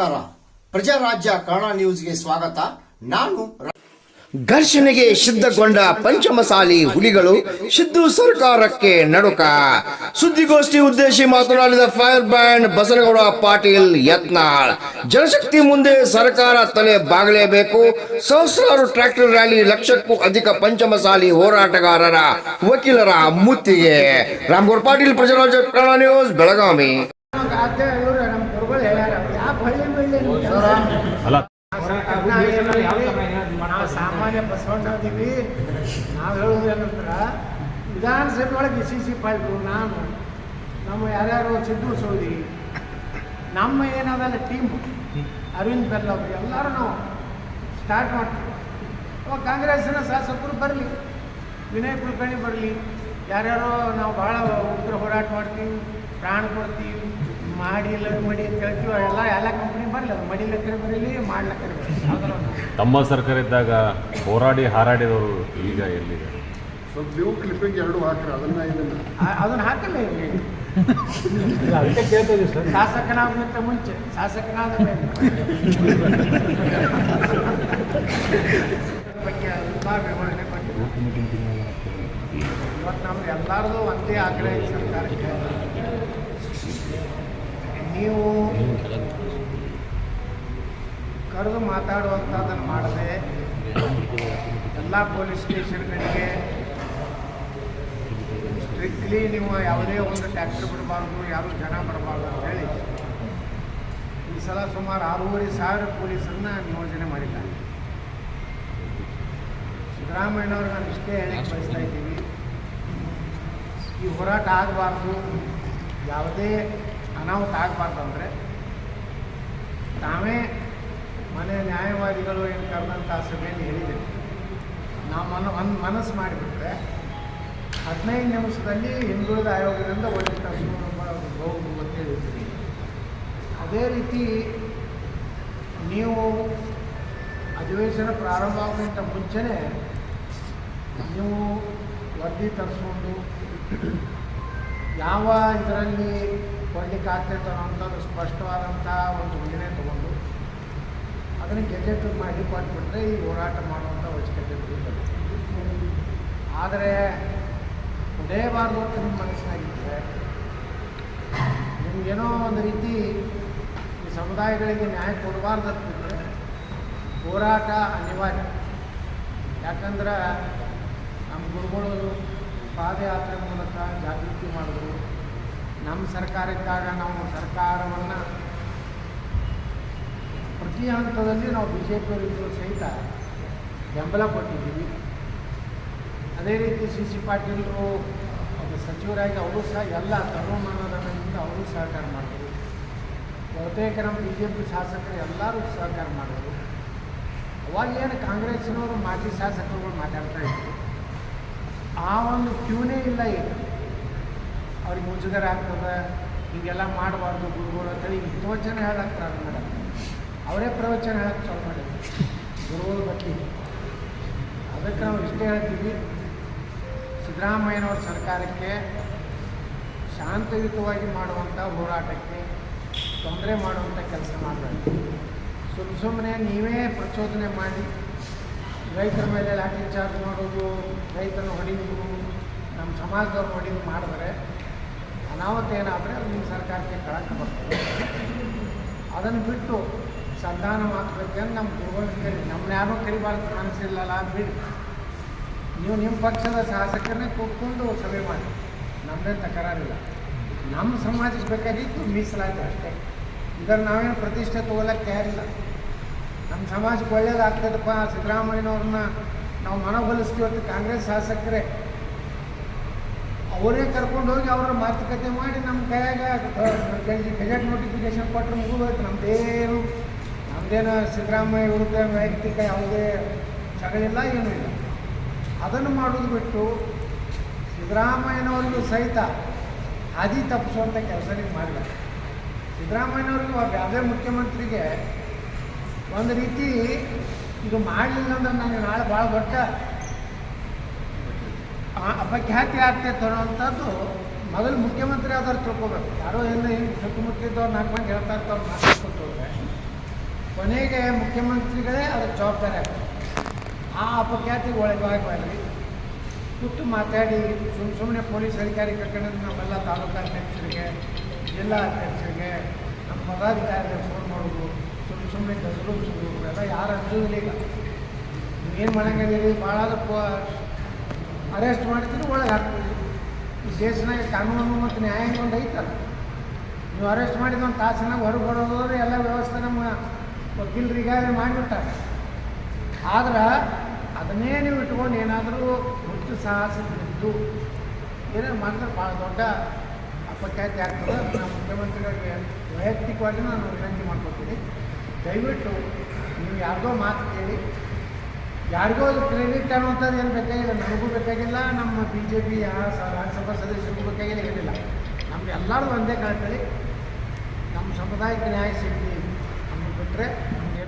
ನಮಸ್ಕಾರ. ಪ್ರಜಾರಾಜ್ಯ ಕನ್ನಡ ನ್ಯೂಸ್ಗೆ ಸ್ವಾಗತ. ನಾನು ಘರ್ಷಣೆಗೆ ಸಿದ್ಧಗೊಂಡ ಪಂಚಮಸಾಲಿ ಹುಲಿಗಳು ಸಿದ್ದು ಸರ್ಕಾರಕ್ಕೆ ನಡುಕ. ಸುದ್ದಿಗೋಷ್ಠಿ ಉದ್ದೇಶಿ ಮಾತನಾಡಿದ ಫೈರ್ ಬ್ಯಾಂಡ್ ಬಸನಗೌಡ ಪಾಟೀಲ್ ಯತ್ನಾಳ್ ಜನಶಕ್ತಿ ಮುಂದೆ ಸರ್ಕಾರ ತಲೆ ಬಾಗಲೇಬೇಕು ಸಹಸ್ರಾರು ಟ್ರ್ಯಾಕ್ಟರ್ ರ್ಯಾಲಿ ಲಕ್ಷಕ್ಕೂ ಅಧಿಕ ಪಂಚಮಸಾಲಿ ಹೋರಾಟಗಾರರ ವಕೀಲರ ಮುತ್ತಿಗೆ. ರಾಮಗೌಡ ಪಾಟೀಲ್ ಪ್ರಜಾರಾಜ್ಯ ಕನ್ನಡ ನ್ಯೂಸ್ ಬೆಳಗಾವಿ ಅದೇ ಇವ್ರು ನಮ್ಮ ಗುರುಗಳು ಹೇಳ್ಯಾರ ಯಾವ ಹಳ್ಳಿ ಬೆಳ್ಳಿ ಅಲ್ಲ. ನಾವು ಸಾಮಾನ್ಯ ಬಸವಣ್ಣದೀವಿ ನಾವು ಹೇಳೋದು ಏನಂದ್ರೆ ವಿಧಾನಸಭೆ ಒಳಗೆ ಸಿ ಸಿ ಪಾಲ್ರು ನಾನು ನಮ್ಮ ಯಾರ್ಯಾರು ಸಿದ್ದು ಸೌದಿ ನಮ್ಮ ಏನದಲ್ಲ ಟೀಮ್ ಅರವಿಂದ್ ಬೆಲ್ಲವ್ರು ಎಲ್ಲರೂ ನಾವು ಸ್ಟಾರ್ಟ್ ಮಾಡ್ತೀವಿ. ಅವಾಗ ಕಾಂಗ್ರೆಸ್ಸಿನ ಶಾಸಕರು ಬರಲಿ, ವಿನಯ್ ಕುಲಕರ್ಣಿ ಬರಲಿ, ಯಾರ್ಯಾರೋ ನಾವು ಭಾಳ ಉಗ್ರ ಹೋರಾಟ ಮಾಡ್ತೀವಿ, ಪ್ರಾಣ ಕೊಡ್ತೀವಿ ಮಾಡಿ ಇಲ್ಲ ಮಾಡಿ ಅಂತ ಹೇಳ್ತೀವಿ ಎಲ್ಲ ಎಲ್ಲ ತಮ್ಮ ಸರ್ಕಾರ ಇದ್ದಾಗ ಹೋರಾಡಿ ಹಾರಾಡಿದವರು ಈಗ ಎಲ್ಲಿದೆ ಸ್ವಲ್ಪ ನೀವು ಕ್ಲಿಪ್ಪಿಂಗ್ ಎರಡು ಹಾಕ್ರಿ ಅದನ್ನ ಇದನ್ನ. ಅದನ್ನ ಹಾಕಲ್ಲ ಇಲ್ಲಿ. ಶಾಸಕನಾಗೋದಕ್ಕಿಂತ ಮುಂಚೆ ಶಾಸಕನಾದ ಬಗ್ಗೆ ಎಲ್ಲ ವಿವರಣೆ ಕೊಟ್ಟಿದ್ದಾರೆ ಇವತ್ತು ನಮ್ಗೆ ಎಲ್ಲರದು ಒಂದೇ ಆಗ್ರಹ ಸರ್ಕಾರಕ್ಕೆ. ನೀವು ಕರೆದು ಮಾತಾಡುವಂಥದ್ದನ್ನು ಮಾಡದೆ ಎಲ್ಲ ಪೊಲೀಸ್ ಸ್ಟೇಷನ್ಗಳಿಗೆ ಸ್ಟ್ರಿಕ್ಟ್ಲಿ ನೀವು ಯಾವುದೇ ಒಂದು ಟ್ಯಾಕ್ಟ್ರಿ ಬಿಡಬಾರ್ದು, ಯಾರು ಜನ ಬರಬಾರ್ದು ಅಂತೇಳಿ ಈ ಸಲ ಸುಮಾರು ಆರೂವರೆ ಸಾವಿರ ಪೊಲೀಸರನ್ನ ನಿಯೋಜನೆ ಮಾಡಿದ್ದಾರೆ. ಸಿದ್ದರಾಮಯ್ಯನವ್ರಿಗೆ ನಾನು ಇಷ್ಟೇ ಹೇಳಕ್ಕೆ ಬಯಸ್ತಾ ಇದ್ದೀವಿ. ಈ ಹೋರಾಟ ಆಗಬಾರ್ದು, ಯಾವುದೇ ಅನಾಹುತ ಆಗಬಾರ್ದು ಅಂದರೆ ತಾವೇ ಮನೆ ನ್ಯಾಯವಾದಿಗಳು ಏನು ಕರೆದಂಥ ಸಭೆಯಲ್ಲಿ ಹೇಳಿದ್ದೇವೆ ನಾವು ಮನ ಒಂದು ಮನಸ್ಸು ಮಾಡಿಬಿಟ್ರೆ ಹದಿನೈದು ನಿಮಿಷದಲ್ಲಿ ಹಿಂದುಳಿದ ಆಯೋಗದಿಂದ ಒಂದು ಹೋಗುದು ಅಂತ ಹೇಳಿದ್ರಿ ಅದೇ ರೀತಿ ನೀವು ಅಧಿವೇಶನ ಪ್ರಾರಂಭ ಆಗೋಕ್ಕಿಂತ ಮುಂಚೆನೇ ನೀವು ವರದಿ ತರಿಸ್ಕೊಂಡು ಯಾವ ಇದರಲ್ಲಿ ಕೊಡ್ಲಿಕ್ಕೆ ಆಗ್ತೈತೆ ಅನ್ನೋಂಥದ್ದು ಸ್ಪಷ್ಟವಾದಂಥ ಒಂದು ಯೋಜನೆ ತಗೊಂಡು ಅದನ್ನು ಗೆಜೆಟ್ ಮಾಡಿ ಕೊಟ್ಬಿಟ್ರೆ ಈ ಹೋರಾಟ ಮಾಡುವಂಥ ಅವಶ್ಯಕತೆ ಆದರೆ ಹೊಡೆಯಬಾರ್ದು ಅಂತ ನಿಮ್ಮ ಮನಸ್ಸಿನಾಗಿದ್ದರೆ ನಿಮಗೇನೋ ಒಂದು ರೀತಿ ಈ ಸಮುದಾಯಗಳಿಗೆ ನ್ಯಾಯ ಕೊಡಬಾರ್ದು ಅಂತಿದ್ರೆ ಹೋರಾಟ ಅನಿವಾರ್ಯ. ಯಾಕಂದ್ರೆ ನಮ್ಮ ಗುರುಗಳು ಪಾದಯಾತ್ರೆ ಮೂಲಕ ಜಾಗೃತಿ ಮಾಡಿದ್ರು. ನಮ್ಮ ಸರ್ಕಾರಕ್ಕಾಗ ನಾವು ಸರ್ಕಾರವನ್ನು ಪ್ರತಿ ಹಂತದಲ್ಲಿ ನಾವು ಬಿ ಜೆ ಪಿಯವರಿಗೂ ಸಹಿತ ಬೆಂಬಲ ಕೊಟ್ಟಿದ್ದೀವಿ. ಅದೇ ರೀತಿ ಸಿ ಸಿ ಪಾಟೀಲರು ಒಬ್ಬ ಸಚಿವರಾಗಿ ಅವರು ಸಹ ಎಲ್ಲ ತರುಮಾನದಿಂದ ಅವರು ಸಹಕಾರ ಮಾಡಿದ್ರು. ಬಹುತೇಕ ನಮ್ಮ ಬಿ ಜೆ ಪಿ ಶಾಸಕರು ಎಲ್ಲರೂ ಸಹಕಾರ ಮಾಡಿದ್ರು. ಅವಾಗ ಕಾಂಗ್ರೆಸ್ನವರು ಮಾಜಿ ಶಾಸಕರುಗಳು ಮಾತಾಡ್ತಾ ಇದ್ರು. ಆ ಒಂದು ಟ್ಯೂನೇ ಇಲ್ಲ ಏನು ಅವ್ರಿಗೆ ಮುಜುಗರ ಆಗ್ತದೆ, ಹೀಗೆಲ್ಲ ಮಾಡಬಾರ್ದು ಗುರುಗಳು ಅಂತೇಳಿ ಪ್ರವಚನ ಹೇಳಕ್ಕೆ ಪ್ರಾರಂಭ ಅವರೇ ಪ್ರವಚನ ಹೇಳಕ್ಕೆ ಚಾಲು ಮಾಡಿದ್ರು. ಗುರುಗಳು ಬಗ್ಗೆ ಅದಕ್ಕೆ ನಾವು ಇಷ್ಟೇ ಹೇಳ್ತೀವಿ, ಸಿದ್ದರಾಮಯ್ಯನವ್ರ ಸರ್ಕಾರಕ್ಕೆ ಶಾಂತಯುತವಾಗಿ ಮಾಡುವಂಥ ಹೋರಾಟಕ್ಕೆ ತೊಂದರೆ ಮಾಡುವಂಥ ಕೆಲಸ ಮಾಡಬೇಕು ಸುಮ್ಮ ಸುಮ್ಮನೆ ನೀವೇ ಪ್ರಚೋದನೆ ಮಾಡಿ, ರೈತರ ಮೇಲೆ ಲಾಠಿ ಚಾರ್ಜ್ ಮಾಡೋದು ರೈತರನ್ನು ಹೊಡೆಯುವುದು ನಮ್ಮ ಸಮಾಜದವ್ರು ಹೊಡೆದು ಮಾಡಿದ್ರೆ ಅನಾಹುತ ಏನಾದರೆ ಅದು ನಿಮ್ಮ ಸರ್ಕಾರಕ್ಕೆ ಕಳಕ ಬರ್ತದೆ. ಅದನ್ನು ಬಿಟ್ಟು ಸಂಧಾನ ಮಾತುಕತೆಯನ್ನು ನಮ್ಮ ಗುರುಗಳು ಕರಿ ನಮ್ಮನ್ನ ಯಾರೂ ಕರಿಬಾರ್ದು ಮನಸ್ಸಿಲ್ಲಲ್ಲ ಬಿಡಿ ನೀವು ನಿಮ್ಮ ಪಕ್ಷದ ಶಾಸಕರನ್ನೇ ಕೂತ್ಕೊಂಡು ಸಭೆ ಮಾಡಿ ನಮ್ಮದೇ ತಕರಾರಿಲ್ಲ ನಮ್ಮ ಸಮಾಜಕ್ಕೆ ಬೇಕಾಗಿತ್ತು ಮೀಸಲಾತಿ ಅಷ್ಟೇ ಇದರ ನಾವೇನು ಪ್ರತಿಷ್ಠೆ ತಗೊಳ್ಳೋಕೆ ತಯಾರಿಲ್ಲ ನಮ್ಮ ಸಮಾಜಕ್ಕೆ ಒಳ್ಳೇದಾಗ್ತದಪ್ಪ ಸಿದ್ದರಾಮಯ್ಯನವ್ರನ್ನ ನಾವು ಮನವೊಲಿಸ್ತೀವಿ ಅಂತ ಕಾಂಗ್ರೆಸ್ ಶಾಸಕರೇ ಅವರೇ ಕರ್ಕೊಂಡು ಹೋಗಿ ಅವರ ಮಾತುಕತೆ ಮಾಡಿ ನಮ್ಮ ಕೈಯಾಗ ಗೆಜೆಟ್ ನೋಟಿಫಿಕೇಶನ್ ಕೊಟ್ಟರೆ ಮುಗಿದೋಯ್ತು ನಮ್ಮದೇನು ನಮ್ಮದೇನು ಸಿದ್ದರಾಮಯ್ಯ ವಿರುದ್ಧ ವೈಯಕ್ತಿಕ ಯಾವುದೇ ಜಗಳಿಲ್ಲ, ಏನೂ ಇಲ್ಲ. ಅದನ್ನು ಮಾಡೋದು ಬಿಟ್ಟು ಸಿದ್ದರಾಮಯ್ಯನವ್ರಿಗೂ ಸಹಿತ ಹಾದಿ ತಪ್ಪಿಸುವಂಥ ಕೆಲಸ ನೀವು ಮಾಡಿಲ್ಲ. ಸಿದ್ದರಾಮಯ್ಯನವ್ರಿಗೂ ಯಾವುದೇ ಮುಖ್ಯಮಂತ್ರಿಗೆ ಒಂದು ರೀತಿ ಇದು ಮಾಡಲಿಲ್ಲ ಅಂದ್ರೆ ನನಗೆ ನಾಳೆ ಭಾಳ ದೊಡ್ಡ ಅಪಖ್ಯಾತಿ ಆಗ್ತೈತೆ ಅನ್ನೋವಂಥದ್ದು ಮೊದಲು ಮುಖ್ಯಮಂತ್ರಿ ಆದವ್ರು ತಿಳ್ಕೊಬೇಕು. ಯಾರೋ ಏನು ಹಿಂಗೆ ಸುತ್ತಮುತ್ತಲಿದ್ದವ್ರು ನಾಲ್ಕು ಮಂದಿ ಹೇಳ್ತಾ ಮಾತಾಡ್ಕೊತ ಹೋದ್ರೆ. ಕೊನೆಗೆ ಮುಖ್ಯಮಂತ್ರಿಗಳೇ ಅದಕ್ಕೆ ಜವಾಬ್ದಾರಿ ಆಗ್ತಾರೆ ಆ ಅಪಖ್ಯಾತಿಗೆ ಒಳಗಾಗಬಾರ್ದು ಕೂತು ಮಾತಾಡಿ ಸುಮ್ಮ ಸುಮ್ಮನೆ ಪೊಲೀಸ್ ಅಧಿಕಾರಿ ಕರ್ಕೊಂಡು ನಾವೆಲ್ಲ ತಾಲೂಕು ಅಧ್ಯಕ್ಷರಿಗೆ, ಜಿಲ್ಲಾ ಅಧ್ಯಕ್ಷರಿಗೆ, ನಮ್ಮ ಪದಾಧಿಕಾರಿಗೆ ಫೋನ್ ಮಾಡೋದು ಸುಮ್ಮ ಸುಮ್ಮನೆ ಗಜರುಗಿಸೋದು ಎಲ್ಲ ಯಾರು ಅನ್ಸೋದಿಲ್ಲ ಈಗ ಏನು ಮಾಡೋಂಗಿದ್ದೀರಿ ಭಾಳ ಅರೆಸ್ಟ್ ಮಾಡ್ತೀರಿ ಒಳಗೆ ಹಾಕ್ತೀರಿ ಈ ದೇಶನಾಗ ಕಾನೂನು ಮತ್ತು ನ್ಯಾಯಾಂಗ ಒಂದು ಐತಲ್ಲ. ನೀವು ಅರೆಸ್ಟ್ ಮಾಡಿದ ಒಂದು ತಾಸಿನಾಗ ಹೊರಗೆ ಬರೋದ್ರೆ ಎಲ್ಲ ವ್ಯವಸ್ಥೆ ನಮ್ಮ ವಕೀಲರಿಗಾಗಲೇ ಮಾಡಿಬಿಟ್ಟಾರೆ. ಆದ್ರೆ ಅದನ್ನೇ ನೀವು ಇಟ್ಕೊಂಡು ಏನಾದರೂ ಹುಟ್ಟು ಸಾಹಸದ್ದು ಏನೇನು ಮಾಡಿದ್ರೆ ಭಾಳ ದೊಡ್ಡ ಅಪಖ್ಯಾತಿ ಆಗ್ತದೆ. ನಾನು ಮುಖ್ಯಮಂತ್ರಿಗಳಿಗೆ ವೈಯಕ್ತಿಕವಾಗಿ ನಾನು ವಿನಂತಿ ಮಾಡ್ಕೊತೀನಿ ದಯವಿಟ್ಟು ನೀವು ಯಾರಿಗೋ ಮಾತು ಕೇಳಿ, ಯಾರಿಗೋ ಕ್ರೆಡಿಟ್ ಅನ್ನುವಂಥದ್ದು ಏನು ಬೇಕಾಗಿಲ್ಲ ನನಗೂ ಬೇಕಾಗಿಲ್ಲ, ನಮ್ಮ ಬಿ ಜೆ ಪಿ ರಾಜ್ಯಸಭಾ ಸದಸ್ಯರಿಗೂ ಬೇಕಾಗಿಲ್ಲ, ಏನಿಲ್ಲ. ನಮ್ಗೆ ಎಲ್ಲರೂ ಒಂದೇ ಕಾಣ್ತೀವಿ ನಮ್ಮ ಸಮುದಾಯಕ್ಕೆ ನ್ಯಾಯ ಸಿಗಲಿ ಅಂತ ಬಿಟ್ಟರೆ ನಮ್ಮ